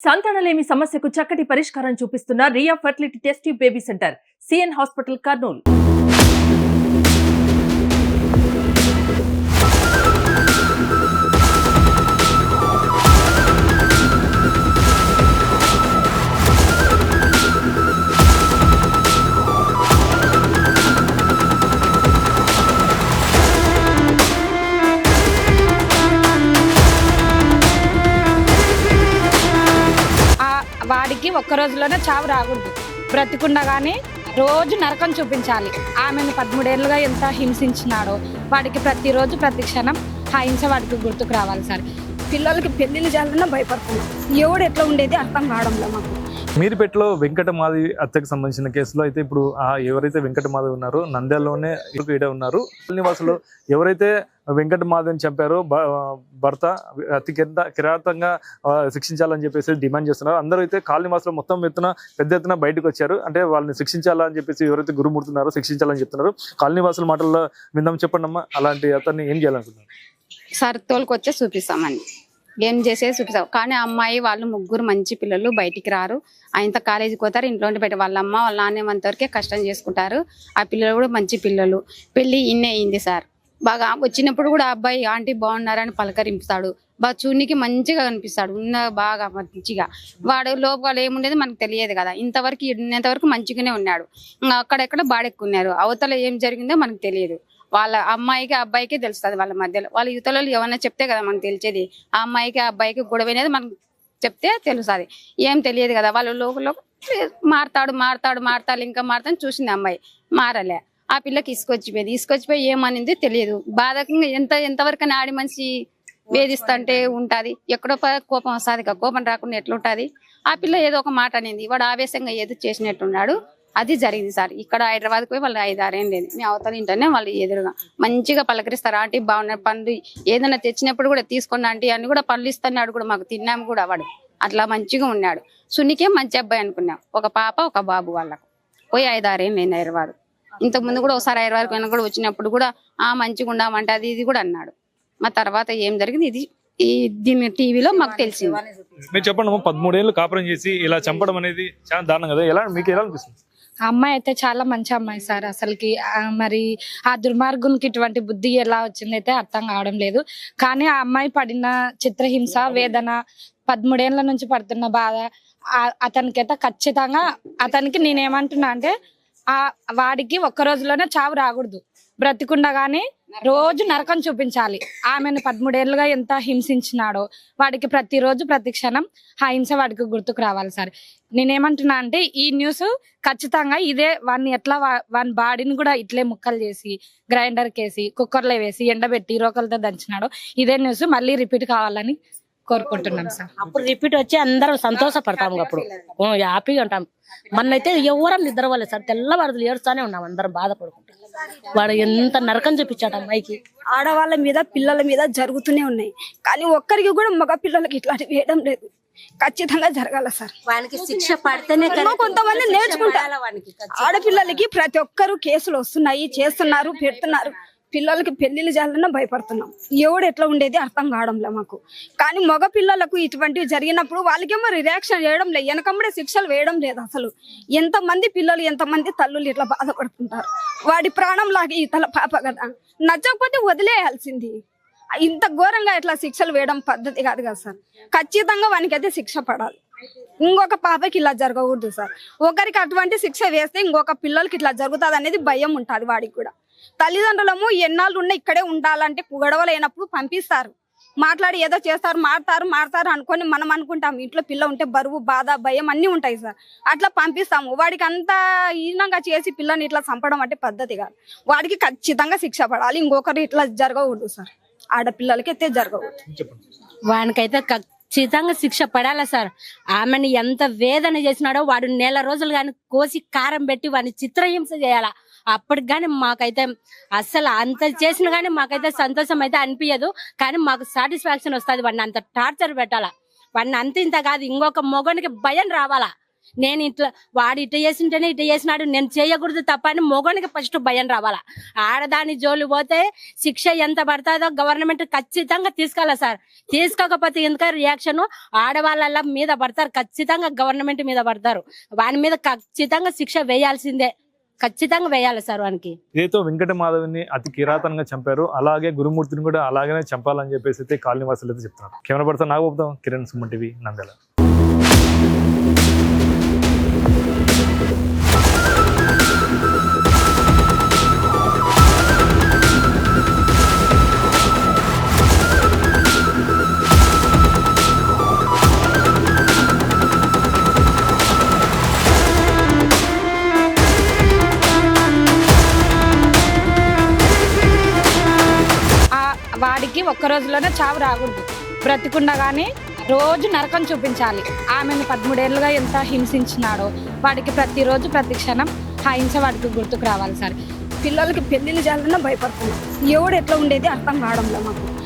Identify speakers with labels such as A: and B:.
A: సంతానలేమి సమస్యకు చక్కటి పరిష్కారం చూపిస్తున్న Riya fertility test baby centre CN hospital Kurnool.
B: ఒక్క రోజులోనే చావు రాకూడదు. కానీ రోజు నరకం చూపించాలి. ఆమెను పదమూడేళ్ళుగా ఎంత హింసించినాడో వాడికి ప్రతిరోజు ప్రతి క్షణం హింస వాడికి గుర్తుకు రావాలి సార్.
C: పిల్లలకి పెళ్ళిళ్ళు చేయాలన్నా భయపడుతున్నాం. ఎవడు ఎట్లా ఉండేది అర్థం కావడంలో మాకు.
D: మీరుపేటలో వెంకటమాధవి హత్యకు సంబంధించిన కేసులో అయితే ఇప్పుడు ఆ ఎవరైతే వెంకటమాధవి ఉన్నారో నంద్యాలలోనే ఈడ ఉన్నారు. నివాసులు ఎవరైతే వెంకటమాధవిని చంపారో భ- భర్త అతి కింద కిరాతంగా శిక్షించాలని చెప్పేసి డిమాండ్ చేస్తున్నారు. అందరూ అయితే కాలనీవాసులు మొత్తం ఎత్తున పెద్ద ఎత్తున బయటకు వచ్చారు. అంటే వాళ్ళని శిక్షించాలని చెప్పేసి ఎవరైతే గురుమూడుతున్నారో శిక్షించాలని చెప్తున్నారు. కాలనీవాసుల మాటల్లో విందాం చెప్పండి అమ్మా అలాంటి అతన్ని ఏం చేయాలనుకుంటున్నారు?
E: సార్ తోలుకొచ్చే చూపిస్తామండి. ఏం చేసేది చూపిస్తాం కానీ ఆ అమ్మాయి వాళ్ళు ముగ్గురు మంచి పిల్లలు బయటికి రారు. ఆయనతో కాలేజీకి పోతారు ఇంట్లో ఉండి బయట వాళ్ళ అమ్మ వాళ్ళ నాన్నేమంత వరకే కష్టం చేసుకుంటారు. ఆ పిల్లలు కూడా మంచి పిల్లలు. పెళ్ళి ఇన్నే అయింది సార్. బాగా వచ్చినప్పుడు కూడా ఆ అబ్బాయి ఆంటీ బాగున్నారని పలకరింపుతాడు. బాగా చూనికి మంచిగా కనిపిస్తాడు. ఉన్న బాగా మంచిగా. వాడు లోపల ఏముండేది మనకు తెలియదు కదా. ఇంతవరకు ఇంతవరకు మంచిగానే ఉన్నాడు. ఇంకా అక్కడెక్కడ బాడెక్కున్నారు. అవతల ఏం జరిగిందో మనకు తెలియదు. వాళ్ళ అమ్మాయికి అబ్బాయికి తెలుస్తుంది వాళ్ళ మధ్యలో. వాళ్ళ యువతలో ఏమన్నా చెప్తే కదా మనకు తెలిసేది ఆ అమ్మాయికి అబ్బాయికి గొడవ అనేది మనకు చెప్తే తెలుస్తుంది. ఏం తెలియదు కదా వాళ్ళు లోపల మారతాడు మారతాడు మారతాడు ఇంకా మారతాను చూసింది అమ్మాయి. మారలే. ఆ పిల్లకి ఇసుకొచ్చిపోయింది ఇసుకొచ్చిపోయి ఏమనింది తెలియదు. బాధకంగా ఎంత ఎంతవరకు ఆడి మనిషి వేధిస్తుంటే ఉంటది. ఎక్కడో కోపం వస్తుంది కోపం రాకుండా ఎట్లుంటుంది? ఆ పిల్ల ఏదో ఒక మాట అనేది. వాడు ఆవేశంగా ఏదో చేసినట్టున్నాడు. అది జరిగింది సార్. ఇక్కడ హైదరాబాద్కి పోయి వాళ్ళు ఐదు ఆరేం లేదు. మీ అవతల ఇంటనే వాళ్ళు ఎదురుగా మంచిగా పలకరిస్తారు. ఆంటీ బాగున్నాయి పండ్లు ఏదైనా తెచ్చినప్పుడు కూడా తీసుకున్న ఆంటీ అని కూడా పళ్ళు ఇస్తున్నాడు కూడా మాకు తిన్నాము కూడా వాడు. అట్లా మంచిగా ఉన్నాడు. సున్నికే మంచి అబ్బాయి అనుకున్నాం. ఒక పాప ఒక బాబు వాళ్ళకు. పోయి ఐదు ఆరేం లేదు హైదరాబాద్. ఇంతకు ముందు కూడా ఒకసారి హైదరాబాద్ కూడా వచ్చినప్పుడు కూడా ఆ మంచిగా ఉండమంటే అది ఇది కూడా అన్నాడు. మా తర్వాత ఏం జరిగింది? ఇది ఈ దీని టీవీలో మాకు తెలిసింది.
D: మీరు చెప్పండి పదమూడేళ్ళు కాపురం చేసి ఇలా చంపడం అనేది చాలా దారుణం కదా. ఎలా మీకు ఎలా అనిపిస్తుంది?
B: ఆ అమ్మాయి అయితే చాలా మంచి అమ్మాయి సార్ అసలుకి. మరి ఆ దుర్మార్గునికి ఇటువంటి బుద్ధి ఎలా వచ్చింది అయితే అర్థం కావడం లేదు. కానీ ఆ అమ్మాయి పడిన చిత్రహింస వేదన పదమూడేళ్ళ నుంచి పడుతున్న బాధ అతనికైతే ఖచ్చితంగా అతనికి నేనేమంటున్నా అంటే ఆ వాడికి ఒక్క రోజులోనే చావు రాకూడదు. బ్రతికుండగానే రోజు నరకం చూపించాలి. ఆమెను పదమూడేళ్ళుగా ఎంత హింసించినాడో వాడికి ప్రతిరోజు ప్రతి క్షణం ఆ హింస వాడికి గుర్తుకు రావాలి సార్. నేనేమంటున్నా అంటే ఈ న్యూస్ ఖచ్చితంగా ఇదే వాడిని ఎట్లా వాని బాడీని కూడా ఇట్లే ముక్కలు చేసి గ్రైండర్ కేసి కుక్కర్లో వేసి ఎండబెట్టి రోకలతో దంచినాడు ఇదే న్యూస్ మళ్ళీ రిపీట్ కావాలని కోరుకుంటున్నాం సార్.
F: అప్పుడు రిపీట్ వచ్చి అందరం సంతోషపడతాము అప్పుడు. ఓ, హ్యాపీగా ఉంటాం. మొన్నైతే ఎవరం నిద్రపోలేదు సార్. తెల్లవారులు ఏడుస్తానే ఉన్నాం అందరం బాధపడుకుంటాం. వాడు ఎంత నరకం చూపించాడు అమ్మాయికి.
C: ఆడవాళ్ళ మీద పిల్లల మీద జరుగుతూనే ఉన్నాయి. కానీ ఒక్కరికి కూడా మగ పిల్లలకి ఇట్లాంటివి వేయడం లేదు. ఖచ్చితంగా జరగాల సార్.
F: వానికి శిక్ష పడితేనే
C: కొంతమంది నేర్చుకుంటారు. ఆడపిల్లలకి ప్రతి ఒక్కరు కేసులు వస్తున్నాయి చేస్తున్నారు పెడుతున్నారు. పిల్లలకి పెళ్ళిళ్ళు చేయాలన్నా భయపడుతున్నాం. ఎవడు ఎట్లా ఉండేది అర్థం కావడంలే మాకు. కానీ మగ పిల్లలకు ఇటువంటివి జరిగినప్పుడు వాళ్ళకేమో రియాక్షన్ చేయడం లేదు వెనకమ్మడే శిక్షలు వేయడం లేదు అసలు. ఎంతమంది పిల్లలు ఎంతమంది తల్లులు ఇట్లా బాధపడుతుంటారు? వాడి ప్రాణం లాగే ఈ తల పాప కదా. నచ్చకపోతే వదిలేయాల్సింది. ఇంత ఘోరంగా ఇట్లా శిక్షలు వేయడం పద్ధతి కాదు కదా సార్. ఖచ్చితంగా వానికైతే శిక్ష పడాలి. ఇంకొక పాపకి ఇలా జరగకూడదు సార్. ఒకరికి అటువంటి శిక్ష వేస్తే ఇంకొక పిల్లలకి ఇట్లా జరుగుతుంది అనేది భయం ఉంటుంది వాడికి కూడా. తల్లిదండ్రులము ఎన్నాళ్ళు ఉన్న ఇక్కడే ఉండాలంటే గొడవలు అయినప్పుడు పంపిస్తారు. మాట్లాడి ఏదో చేస్తారు మారుతారు మారుతారు అనుకొని మనం అనుకుంటాం. ఇంట్లో పిల్ల ఉంటే బరువు బాధ భయం అన్నీ ఉంటాయి సార్. అట్లా పంపిస్తాము. వాడికి అంత హీనంగా చేసి పిల్లని ఇట్లా చంపడం అంటే పద్ధతి కాదు. వాడికి ఖచ్చితంగా శిక్ష పడాలి. ఇంకొకరు ఇట్లా జరగకూడదు సార్. ఆడపిల్లలకి అయితే జరగకూడదు.
F: వానికైతే ఖచ్చితంగా శిక్ష పడాలా సార్. ఆమెను ఎంత వేదన చేసినాడో వాడు నెల రోజులు కానీ కోసి కారం పెట్టి వాడిని చిత్రహింస చేయాలా. అప్పటికి కానీ మాకైతే అస్సలు అంత చేసిన కానీ మాకైతే సంతోషం అయితే అనిపించదు కానీ మాకు సాటిస్ఫాక్షన్ వస్తుంది వాడిని అంత టార్చర్ పెట్టాలా. వాడిని అంత ఇంత కాదు ఇంకొక మొగనికి భయం రావాలా. నేను ఇట్లా వాడు ఇట్లా చేసింటేనే ఇటు చేసినాడు నేను చేయకూడదు తప్ప అని మొగనికి ఫస్ట్ భయం రావాలా. ఆడదాని జోలు పోతే శిక్ష ఎంత పడుతుందో గవర్నమెంట్ ఖచ్చితంగా తీసుకోవాలా సార్. తీసుకోకపోతే ఎందుక రియాక్షన్? ఆడవాళ్ళ మీద పడతారు ఖచ్చితంగా గవర్నమెంట్ మీద పడతారు. వాని మీద ఖచ్చితంగా శిక్ష వేయాల్సిందే. ఖచ్చితంగా వేయాలి సార్ వానికి.
D: ఏదో వెంకట మాధవిని అతి కిరాతనంగా చంపారు. అలాగే గురుమూర్తిని కూడా అలాగనే చంపాలని చెప్పేసి అయితే కాలనీ వాసులు అయితే చెప్తున్నారు. కెమెరా పడతా నాకు కిరణ్ సుమన్ టీవీ నంద్యాల.
B: వాడికి ఒక్క రోజులోనే చావు రాకూడదు. బ్రతికుండా కానీ రోజు నరకం చూపించాలి. ఆమెను పదమూడేళ్ళుగా ఎంత హింసించినాడో వాడికి ప్రతిరోజు ప్రతి క్షణం హింస వాడికి గుర్తుకు రావాలి సార్.
C: పిల్లలకి పెళ్ళిళ్ళు చేయాలన్నా భయపడుతున్నాం. ఎవడు ఎట్లా ఉండేది అర్థం కావడంలో మాకు.